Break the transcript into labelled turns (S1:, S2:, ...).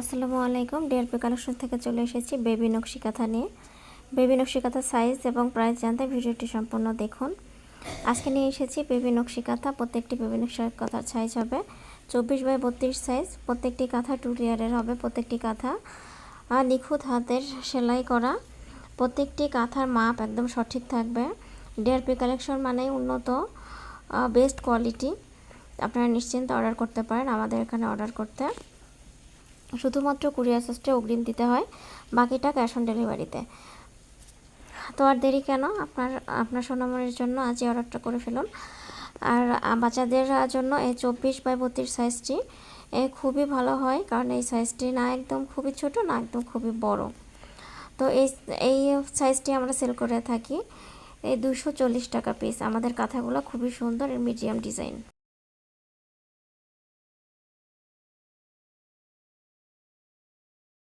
S1: আসসালামু আলাইকুম। DRP collection থেকে চলে এসেছি বেবি নকশি কাঁথা নিয়ে। বেবি নকশি কাঁথা সাইজ এবং প্রাইস জানতে ভিডিওটি সম্পূর্ণ দেখুন। আজকে নিয়ে এসেছি বেবি নকশি কাঁথা। প্রত্যেকটি বেবি নকশি কাঁথার সাইজ হবে। চব্বিশ বাই বত্রিশ সাইজ প্রত্যেকটি কাঁথা টু লেয়ারের হবে প্রত্যেকটি কাঁথা। নিখুঁত হাতের সেলাই করা। প্রত্যেকটি কাঁথার মাপ একদম সঠিক থাকবে। ডিআরপি কালেকশন মানেই উন্নত বেস্ট কোয়ালিটি আপনারা নিশ্চিন্তে অর্ডার করতে পারেন আমাদের এখানে অর্ডার করতে। শুধুমাত্র কুরিয়ার সিস্টে অগ্রিম দিতে হয়, বাকিটা ক্যাশ অন ডেলিভারিতে তো আর দেরি কেন? আপনার আপনার সোনামনের জন্য আজই অর্ডারটা করে ফেলুন। আর বাচ্চাদের জন্য এই চব্বিশ বাই বত্রিশ সাইজটি এ খুবই ভালো হয়, কারণ এই সাইজটি না একদম খুবই ছোট, না একদম খুবই বড়। তো এই এই সাইজটি আমরা সেল করে থাকি, এই দুশো চল্লিশ টাকা পিস আমাদের কাঁথাগুলো খুবই সুন্দর মিডিয়াম ডিজাইন